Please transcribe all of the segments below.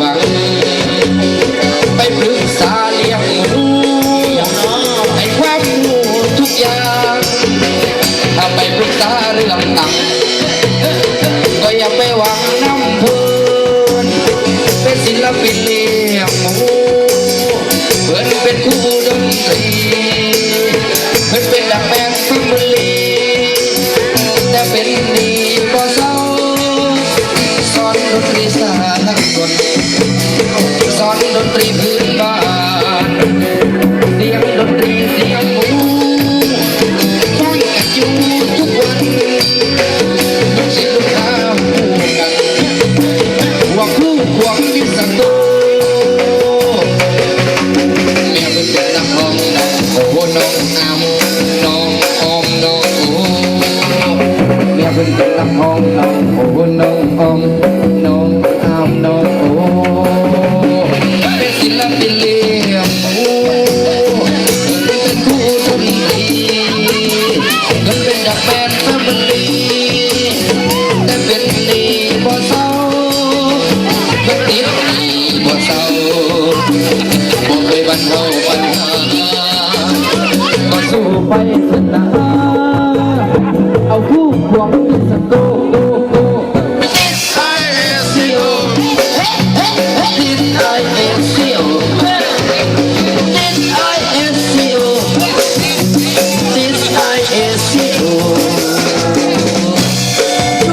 วัง ไปปรึกษาเลี้ยงหมูให้ความรู้ทุกอย่าง ถ้าไปปรึกษาเรื่องตังก็อย่าไปหวังน้ำพลินเป็นศิลปินเลี้ยงหูเพื่อนเป็นครูดนตรีเพื่อนเป็นดักแบงแฟมิลีแต่เป็นดีก็เศร้าสอนดนตรี สากลสอนดนตรีพื้นบ้านเลี้ยงดนตรีเลี้ยงหมูฟังกันอยู่ทุกวันลูกศิษย์ลูกหาคู่กันหวังคู่หวังดิสันโตแม่เป็นเป็นนักร้องน้องโอ้น้องอามน้องออมน้องโอ้แม่เป็นเป็นนักร้องน้องโอ้น้องออม เป็นศิลปินเลี้ยงหมูเป็นผู้ดนตรีมันเป็นดักแมนแฟมิลีแต่เป็นดีบ่เศร้ามันติดดีบ่เศร้าบ่เคยบรรเทาปัญหาก็สู้ไปเถอะนะเอาคู่ควงเป็นสกูโก I-S-C-O ลู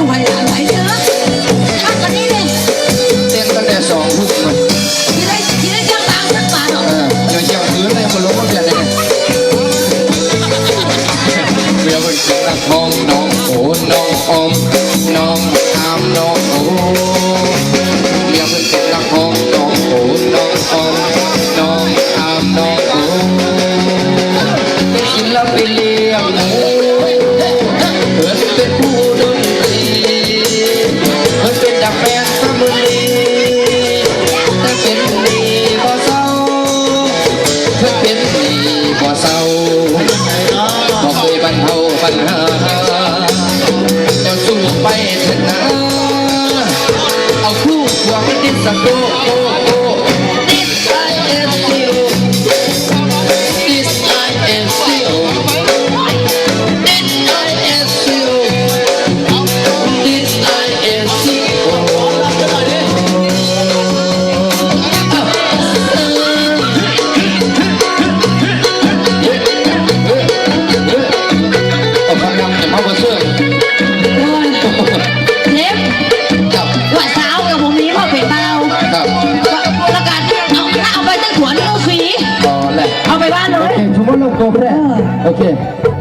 ก เป็นศิลปินเลี้ยงหมูเพื่อนเป็นผู้ดนตรีเพื่อนเป็นดักแมนแฟมิลีแต่เป็นดีบ่เศร้าเพื่นเป็นดีบ่เศร้าบ่เคยบรรเทาปัญหาแต่สู้ไปเถอะนะเอาคู่หวังดิสโกโก เอา